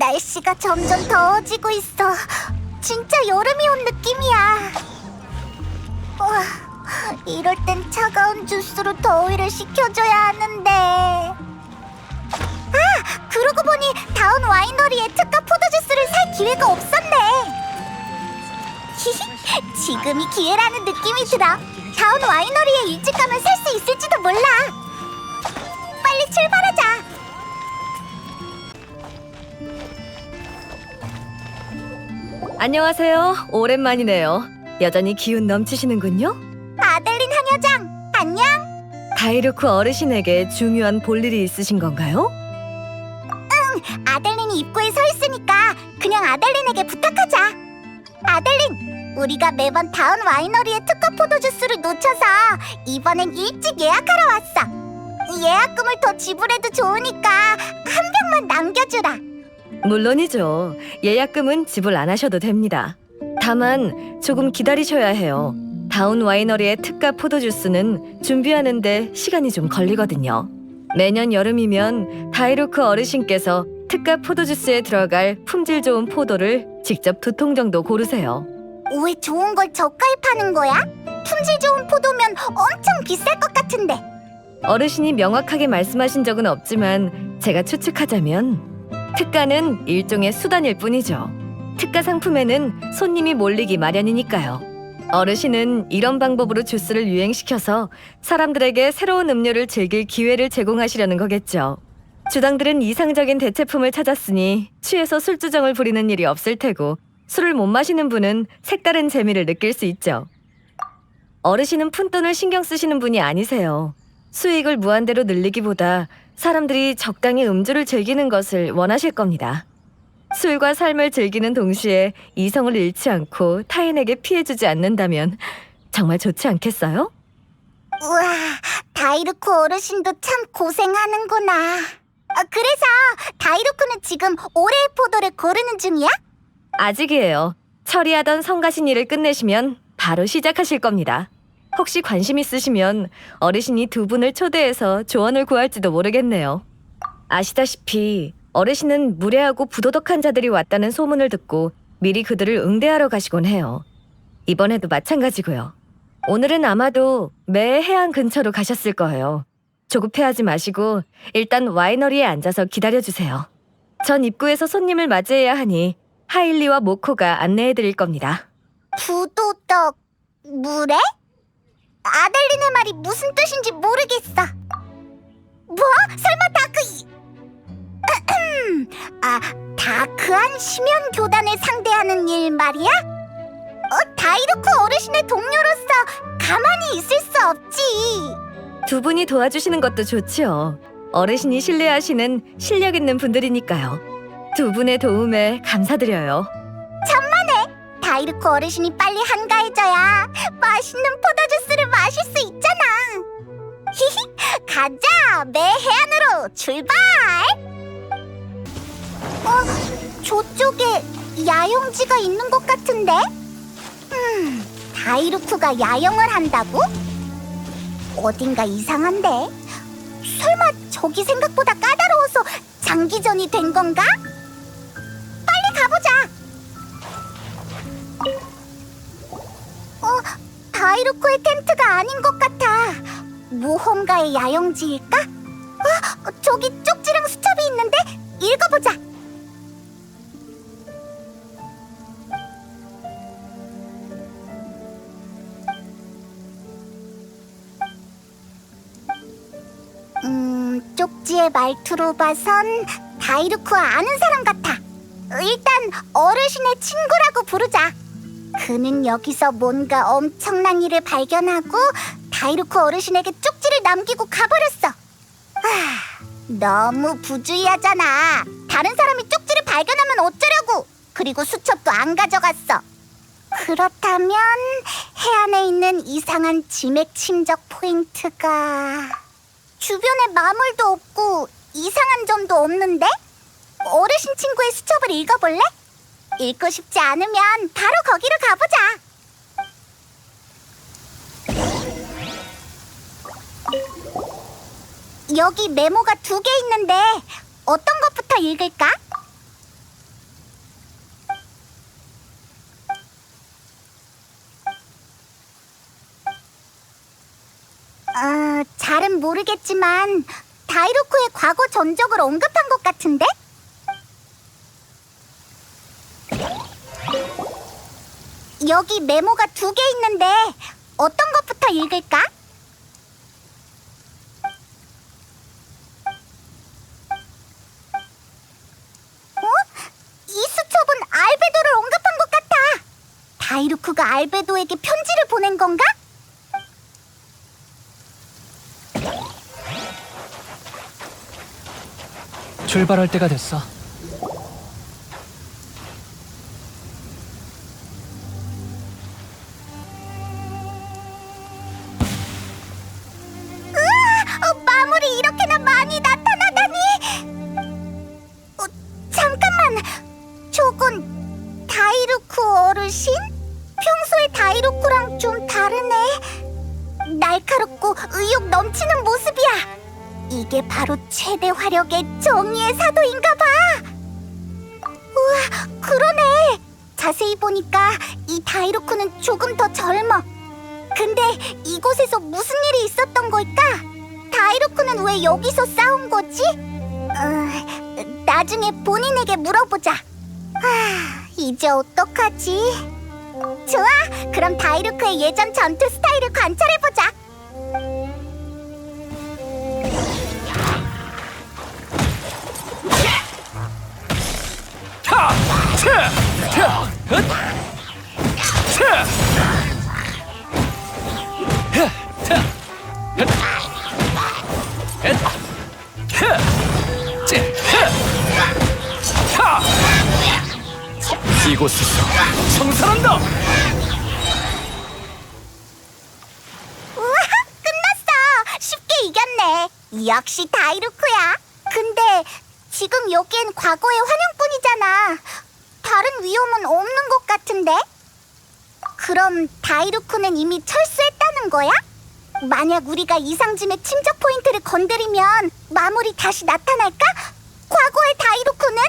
날씨가 점점 더워지고 있어. 진짜 여름이 온 느낌이야. 와, 이럴 땐 차가운 주스로 더위를 식혀줘야 하는데. 아, 그러고 보니 다운 와이너리에 특가 포도 주스를 살 기회가 없었네. 지금이 기회라는 느낌이 들어. 다운 와이너리에 일찍 가면 살 수 있을지도 몰라. 빨리 출발하자. 안녕하세요. 오랜만이네요. 여전히 기운 넘치시는군요. 아델린 한 여장, 안녕. 다이루크 어르신에게 중요한 볼일이 있으신 건가요? 아델린이 입구에 서 있으니까 그냥 아델린에게 부탁하자. 아델린, 우리가 매번 다운 와이너리의 특허 포도 주스를 놓쳐서 이번엔 일찍 예약하러 왔어. 예약금을 더 지불해도 좋으니까 한 병만 남겨주라. 물론이죠. 예약금은 지불 안 하셔도 됩니다. 다만 조금 기다리셔야 해요. 다운 와이너리의 특가 포도 주스는 준비하는데 시간이 좀 걸리거든요. 매년 여름이면 다이루크 어르신께서 특가 포도 주스에 들어갈 품질 좋은 포도를 직접 두 통 정도 고르세요. 왜 좋은 걸 저가에 파는 거야? 품질 좋은 포도면 엄청 비쌀 것 같은데. 어르신이 명확하게 말씀하신 적은 없지만 제가 추측하자면 특가는 일종의 수단일 뿐이죠. 특가 상품에는 손님이 몰리기 마련이니까요. 어르신은 이런 방법으로 주스를 유행시켜서 사람들에게 새로운 음료를 즐길 기회를 제공하시려는 거겠죠. 주당들은 이상적인 대체품을 찾았으니 취해서 술주정을 부리는 일이 없을 테고 술을 못 마시는 분은 색다른 재미를 느낄 수 있죠. 어르신은 푼돈을 신경 쓰시는 분이 아니세요. 수익을 무한대로 늘리기보다 사람들이 적당히 음주를 즐기는 것을 원하실 겁니다. 술과 삶을 즐기는 동시에 이성을 잃지 않고 타인에게 피해주지 않는다면 정말 좋지 않겠어요? 우와, 다이루크 어르신도 참 고생하는구나. 아, 그래서 다이루크는 지금 올해의 포도를 고르는 중이야? 아직이에요. 처리하던 성가신 일을 끝내시면 바로 시작하실 겁니다. 혹시 관심 있으시면 어르신이 두 분을 초대해서 조언을 구할지도 모르겠네요. 아시다시피 어르신은 무례하고 부도덕한 자들이 왔다는 소문을 듣고 미리 그들을 응대하러 가시곤 해요. 이번에도 마찬가지고요. 오늘은 아마도 매 해안 근처로 가셨을 거예요. 조급해하지 마시고 일단 와이너리에 앉아서 기다려주세요. 전 입구에서 손님을 맞이해야 하니 하일리와 모코가 안내해 드릴 겁니다. 부도덕 물에? 아델린의 말이 무슨 뜻인지 모르겠어. 뭐? 설마 다크 이... 아, 다크한 심연 교단을 상대하는 일 말이야? 어, 다이루크 어르신의 동료로서 가만히 있을 수 없지. 두 분이 도와주시는 것도 좋지요. 어르신이 신뢰하시는 실력 있는 분들이니까요. 두 분의 도움에 감사드려요. 다이루크 어르신이 빨리 한가해져야 맛있는 포도주스를 마실 수 있잖아. 히히, 가자, 매 해안으로 출발. 어, 저쪽에 야영지가 있는 것 같은데? 음, 다이루크가 야영을 한다고? 어딘가 이상한데? 설마 저기 생각보다 까다로워서 장기전이 된 건가? 빨리 가보자. 다이루코의 텐트가 아닌 것 같아. 모험가의 야영지일까? 어, 저기 쪽지랑 수첩이 있는데 읽어보자. 음, 쪽지의 말투로 봐선 다이루코와 아는 사람 같아. 일단 어르신의 친구라고 부르자. 그는 여기서 뭔가 엄청난 일을 발견하고 다이루크 어르신에게 쪽지를 남기고 가버렸어. 아, 너무 부주의하잖아. 다른 사람이 쪽지를 발견하면 어쩌려고? 그리고 수첩도 안 가져갔어. 그렇다면 해안에 있는 이상한 지맥 침적 포인트가 주변에 마물도 없고 이상한 점도 없는데? 어르신 친구의 수첩을 읽어볼래? 읽고 싶지 않으면 바로 거기로 가보자. 여기 메모가 두 개 있는데 어떤 것부터 읽을까? 어, 잘은 모르겠지만 다이로크의 과거 전적을 언급한 것 같은데? 여기 메모가 두 개 있는데 어떤 것부터 읽을까? 어? 이 수첩은 알베도를 언급한 것 같아. 다이루크가 알베도에게 편지를 보낸 건가? 출발할 때가 됐어. 어, 바로 최대 화력의 정의의 사도인가 봐. 우와, 그러네. 자세히 보니까 이 다이루크는 조금 더 젊어. 근데 이곳에서 무슨 일이 있었던 걸까? 다이루크는 왜 여기서 싸운 거지? 어, 나중에 본인에게 물어보자. 아, 이제 어떡하지? 좋아, 그럼 다이루크의 예전 전투 스타일을 관찰해보자. 이곳에서 청산한다! 우와, 끝났어! 쉽게 이겼네. 역시 다이루크야. 근데 지금 여기엔 과거의 환영뿐이잖아. 다른 위험은 없는 것 같은데? 그럼 다이루크는 이미 철수했다는 거야? 만약 우리가 이상짐의 침적 포인트를 건드리면 마물이 다시 나타날까? 과거의 다이루크는?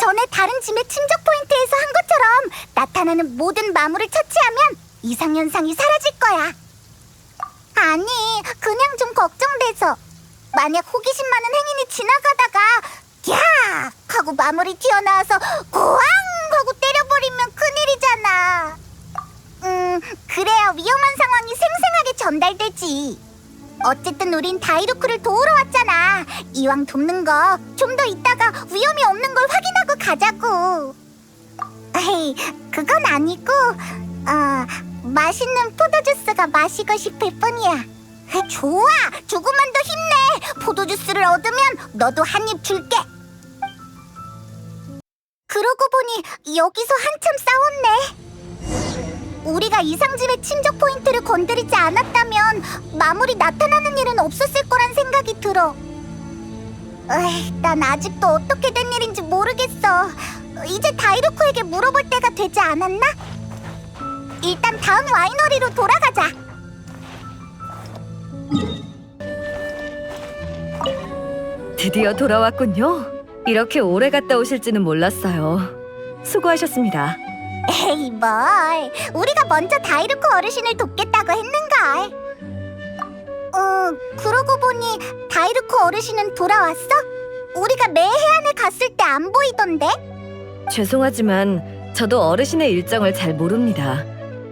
전에 다른 짐의 침적 포인트에서 한 것처럼 나타나는 모든 마물을 처치하면 이상현상이 사라질 거야. 아니, 그냥 좀 걱정돼서. 만약 호기심 많은 행인이 지나가다가 야! 하고 마무리 튀어나와서 고앙! 하고 때려버리면 큰일이잖아. 음, 그래야 위험한 상황이 생생하게 전달되지. 어쨌든 우린 다이루크를 도우러 왔잖아. 이왕 돕는 거 좀 더 있다가 위험이 없는 걸 확인하고 가자고. 에이, 그건 아니고, 어, 맛있는 포도주스가 마시고 싶을 뿐이야. 좋아, 조금만 더 힘내. 포도주스를 얻으면 너도 한 입 줄게. 그러고 보니 여기서 한참 싸웠네. 우리가 이상집의 침적 포인트를 건드리지 않았다면 마무리 나타나는 일은 없었을 거란 생각이 들어. 에이, 난 아직도 어떻게 된 일인지 모르겠어. 이제 다이루코에게 물어볼 때가 되지 않았나? 일단 다음 와이너리로 돌아가자. 드디어 돌아왔군요. 이렇게 오래 갔다 오실지는 몰랐어요. 수고하셨습니다. 에이 뭘 우리가 먼저 다이루코 어르신을 돕겠다고 했는걸 어 그러고 보니 다이루코 어르신은 돌아왔어? 우리가 매 해안에 갔을 때 안 보이던데? 죄송하지만 저도 어르신의 일정을 잘 모릅니다.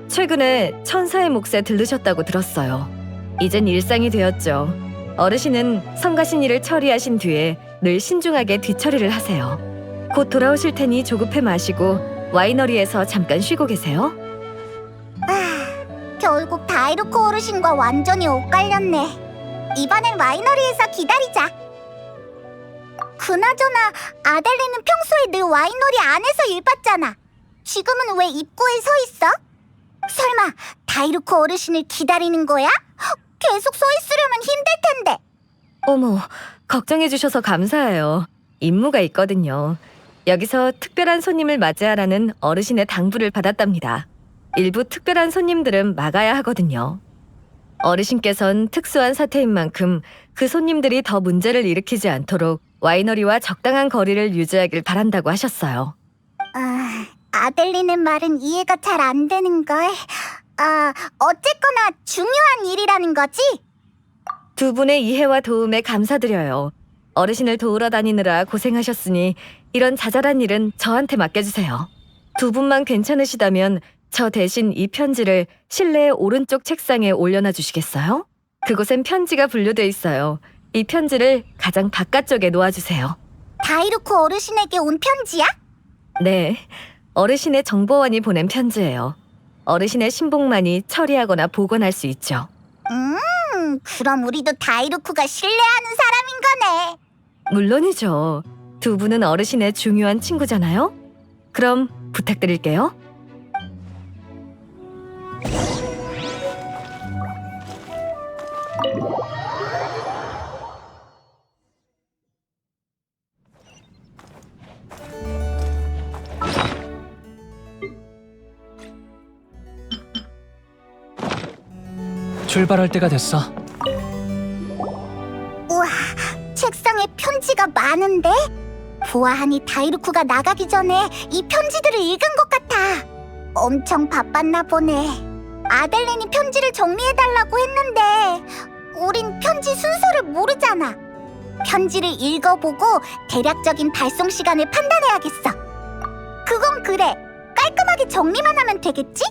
최근에 천사의 몫에 들르셨다고 들었어요. 이젠 일상이 되었죠. 어르신은 성가신 일을 처리하신 뒤에 늘 신중하게 뒤처리를 하세요. 곧 돌아오실 테니 조급해 마시고 와이너리에서 잠깐 쉬고 계세요. 아 결국 다이루코 어르신과 완전히 엇갈렸네 이번엔 와이너리에서 기다리자 그나저나 아델리는 평소에 늘 와이너리 안에서 일 봤잖아 지금은 왜 입구에 서 있어? 설마 다이루코 어르신을 기다리는 거야? 계속 서 있으려면 힘들 텐데 어머, 걱정해 주셔서 감사해요. 임무가 있거든요. 여기서 특별한 손님을 맞이하라는 어르신의 당부를 받았답니다. 일부 특별한 손님들은 막아야 하거든요. 어르신께선 특수한 사태인 만큼 그 손님들이 더 문제를 일으키지 않도록 와이너리와 적당한 거리를 유지하길 바란다고 하셨어요. 아, 아델리는 말은 이해가 잘 안 되는 걸. 아, 어쨌거나 중요한 일이라는 거지? 두 분의 이해와 도움에 감사드려요. 어르신을 도우러 다니느라 고생하셨으니 이런 자잘한 일은 저한테 맡겨주세요. 두 분만 괜찮으시다면 저 대신 이 편지를 실내의 오른쪽 책상에 올려놔 주시겠어요? 그곳엔 편지가 분류돼 있어요. 이 편지를 가장 바깥쪽에 놓아주세요. 다이루코 어르신에게 온 편지야? 네, 어르신의 정보원이 보낸 편지예요. 어르신의 신복만이 처리하거나 복원할 수 있죠. 음, 그럼 우리도 다이루코가 신뢰하는 사람인 거네. 물론이죠. 두 분은 어르신의 중요한 친구잖아요. 그럼 부탁드릴게요. 출발할 때가 됐어. 우와, 책상에 편지가 많은데? 보아하니 다이루쿠가 나가기 전에 이 편지들을 읽은 것 같아. 엄청 바빴나 보네. 아델린이 편지를 정리해달라고 했는데, 우린 편지 순서를 모르잖아. 편지를 읽어보고 대략적인 발송 시간을 판단해야겠어. 그건 그래. 깔끔하게 정리만 하면 되겠지?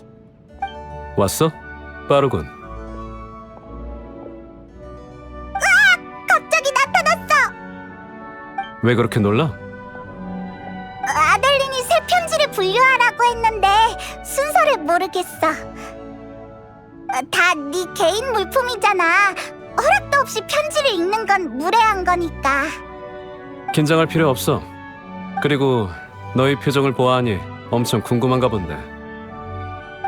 왔어? 빠르군. 왜 그렇게 놀라? 아델린이 새 편지를 분류하라고 했는데 순서를 모르겠어. 다 네 개인 물품이잖아. 허락도 없이 편지를 읽는 건 무례한 거니까. 긴장할 필요 없어. 그리고 너희 표정을 보아하니 엄청 궁금한가 본데.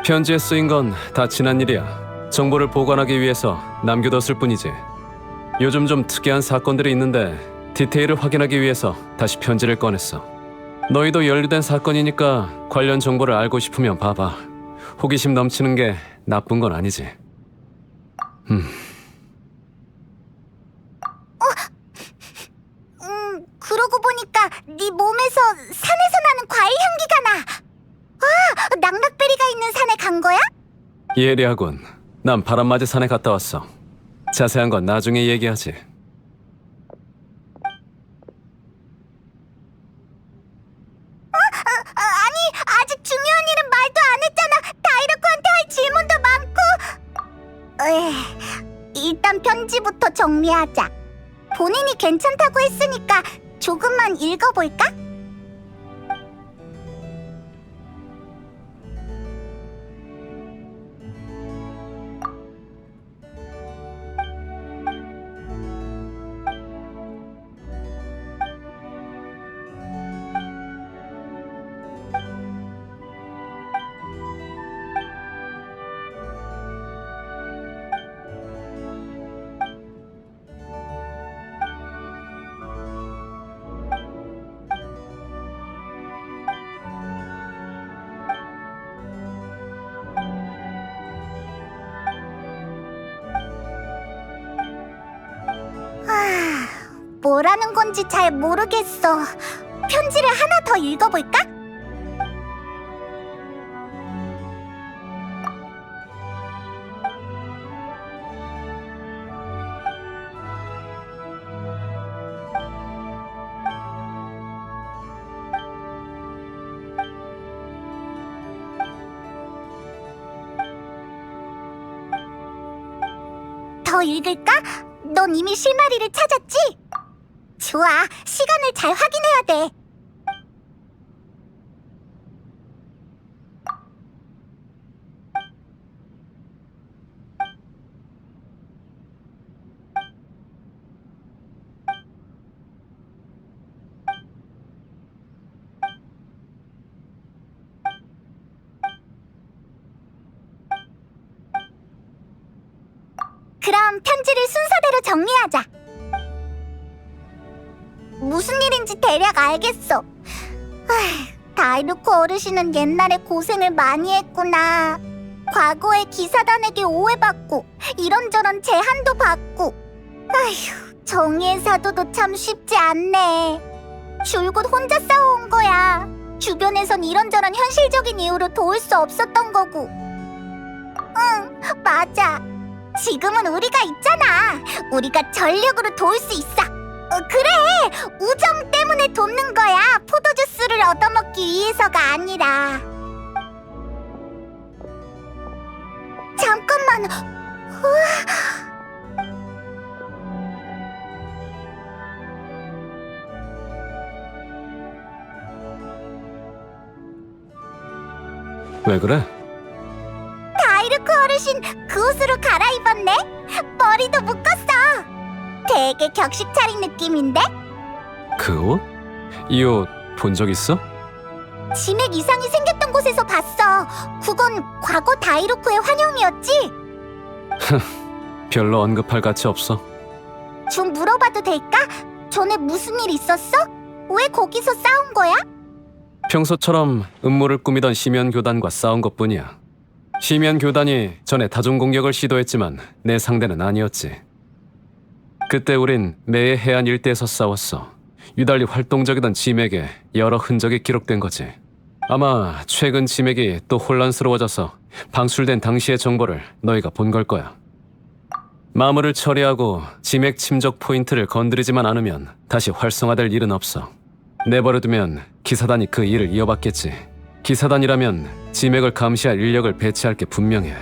편지에 쓰인 건 다 지난 일이야. 정보를 보관하기 위해서 남겨뒀을 뿐이지. 요즘 좀 특이한 사건들이 있는데 디테일을 확인하기 위해서 다시 편지를 꺼냈어. 너희도 연루된 사건이니까 관련 정보를 알고 싶으면 봐봐. 호기심 넘치는 게 나쁜 건 아니지. 음, 그러고 보니까 네 몸에서 산에서 나는 과일 향기가 나. 아, 낙낙베리가 있는 산에 간 거야? 예리하군. 난 바람맞이 산에 갔다 왔어. 자세한 건 나중에 얘기하지. 뭐라는 건지 잘 모르겠어. 편지를 하나 더 읽어볼까? 더 읽을까? 넌 이미 실마리를 찾았지? 좋아, 시간을 잘 확인해야 돼. 그럼 편지를 순서대로 정리하자. 무슨 일인지 대략 알겠어. 하, 다이루코 어르신은 옛날에 고생을 많이 했구나. 과거에 기사단에게 오해받고 이런저런 제한도 받고. 아휴, 정의의 사도도 참 쉽지 않네. 줄곧 혼자 싸워온 거야. 주변에선 이런저런 현실적인 이유로 도울 수 없었던 거고. 응, 맞아. 지금은 우리가 있잖아. 우리가 전력으로 도울 수 있어. 어, 그래, 우정 때문에 돕는 거야. 포도주스를 얻어먹기 위해서가 아니라. 잠깐만. 우와. 왜 그래? 다이루크 어르신 그 옷으로 갈아입었네. 머리도 묶었어. 되게 격식 차린 느낌인데? 그 옷? 이 옷 본 적 있어? 치맥 이상이 생겼던 곳에서 봤어. 그건 과거 다이루크의 환영이었지? 별로 언급할 가치 없어. 좀 물어봐도 될까? 전에 무슨 일 있었어? 왜 거기서 싸운 거야? 평소처럼 음모를 꾸미던 시면 교단과 싸운 것뿐이야. 시면 교단이 전에 다중 공격을 시도했지만 내 상대는 아니었지. 그때 우린 매해 해안 일대에서 싸웠어. 유달리 활동적이던 짐에게 여러 흔적이 기록된 거지. 아마 최근 짐에게 또 혼란스러워져서 방출된 당시의 정보를 너희가 본 걸 거야. 마물을 처리하고 지맥 침적 포인트를 건드리지만 않으면 다시 활성화될 일은 없어. 내버려두면 기사단이 그 일을 이어받겠지. 기사단이라면 지맥을 감시할 인력을 배치할 게 분명해.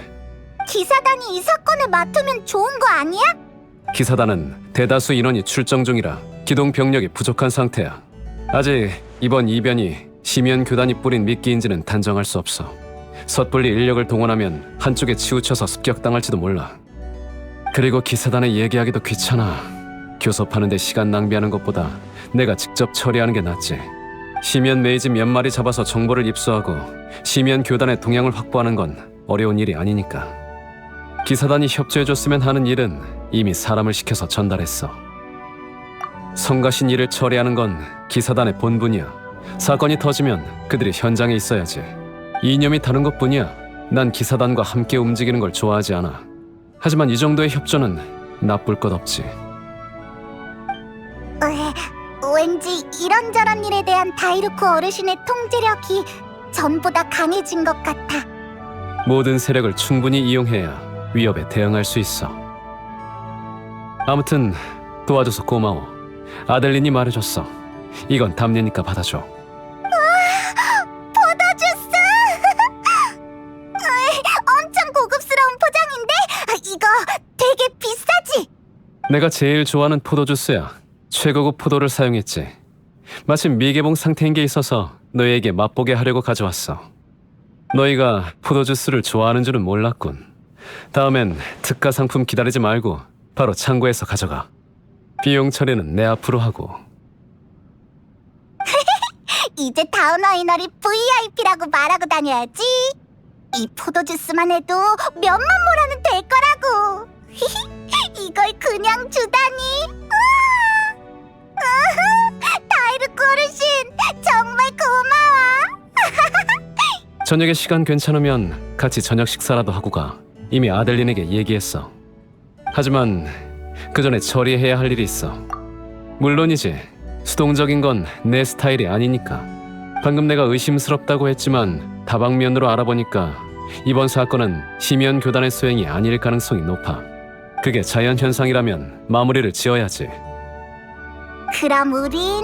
기사단이 이 사건을 맡으면 좋은 거 아니야? 기사단은 대다수 인원이 출정 중이라 기동 병력이 부족한 상태야. 아직 이번 이변이 시면 교단이 뿌린 미끼인지는 단정할 수 없어. 섣불리 인력을 동원하면 한쪽에 치우쳐서 습격당할지도 몰라. 그리고 기사단에 얘기하기도 귀찮아. 교섭하는데 시간 낭비하는 것보다 내가 직접 처리하는 게 낫지. 시면 메이지 몇 마리 잡아서 정보를 입수하고 시면 교단의 동향을 확보하는 건 어려운 일이 아니니까. 기사단이 협조해줬으면 하는 일은 이미 사람을 시켜서 전달했어. 성가신 일을 처리하는 건 기사단의 본분이야. 사건이 터지면 그들이 현장에 있어야지. 이념이 다른 것뿐이야. 난 기사단과 함께 움직이는 걸 좋아하지 않아. 하지만 이 정도의 협조는 나쁠 것 없지. 왜, 왠지 이런저런 일에 대한 다이루크 어르신의 통제력이 전보다 강해진 것 같아. 모든 세력을 충분히 이용해야 위협에 대응할 수 있어. 아무튼 도와줘서 고마워. 아델린이 말해줬어. 이건 담례니까 받아줘. 포도주스! 으이, 엄청 고급스러운 포장인데 아, 이거 되게 비싸지? 내가 제일 좋아하는 포도 주스야. 최고급 포도를 사용했지. 마침 미개봉 상태인 게 있어서 너희에게 맛보게 하려고 가져왔어. 너희가 포도 주스를 좋아하는 줄은 몰랐군. 다음엔 특가 상품 기다리지 말고 바로 창고에서 가져가. 비용 처리는 내 앞으로 하고. 이제 다운 와이너리 VIP라고 말하고 다녀야지. 이 포도주스만 해도 몇만 모라는 될 거라고. 이걸 그냥 주다니. 우와! 다이루크 어르신 정말 고마워. 저녁에 시간 괜찮으면 같이 저녁 식사라도 하고 가. 이미 아델린에게 얘기했어. 하지만 그 전에 처리해야 할 일이 있어. 물론이지. 수동적인 건 내 스타일이 아니니까. 방금 내가 의심스럽다고 했지만 다방면으로 알아보니까 이번 사건은 심연 교단의 수행이 아닐 가능성이 높아. 그게 자연 현상이라면 마무리를 지어야지. 그럼 우린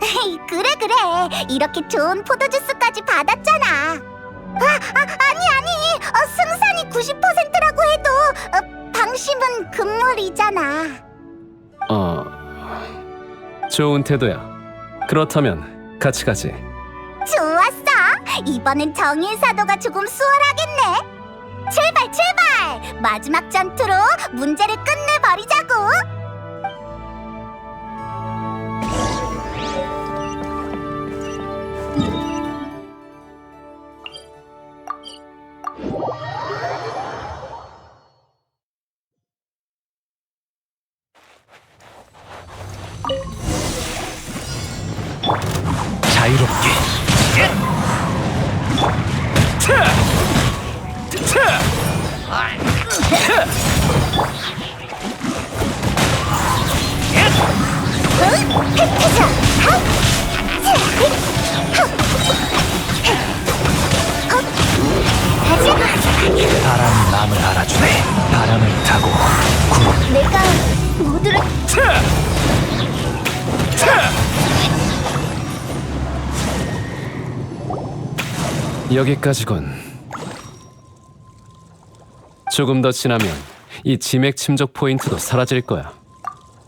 그래 그래 이렇게 좋은 포도주스까지 받았잖아. 아, 아 아니 아니 어, 승산이 90%라고 해도 어, 방심은 금물이잖아. 어, 좋은 태도야. 그렇다면 같이 가지. 좋았어. 이번엔 정의의 사도가 조금 수월하겠네. 출발 출발. 마지막 전투로 문제를 끝내버리자고. 자유롭게. 바람이 마음을 알아주네. 바람을 타고 구름. 내가 모두를 여기까지군. 조금 더 지나면 이 지맥 침적 포인트도 사라질 거야.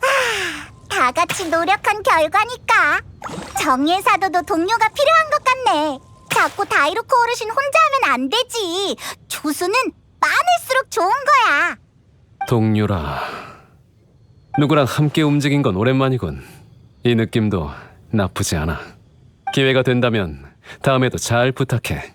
아, 다 같이 노력한 결과니까 정예 사도도 동료가 필요한 것 같네 자꾸 다이로코 어르신 혼자 하면 안 되지 조수는 많을수록 좋은 거야 동료라. 누구랑 함께 움직인 건 오랜만이군. 이 느낌도 나쁘지 않아. 기회가 된다면 다음에도 잘 부탁해.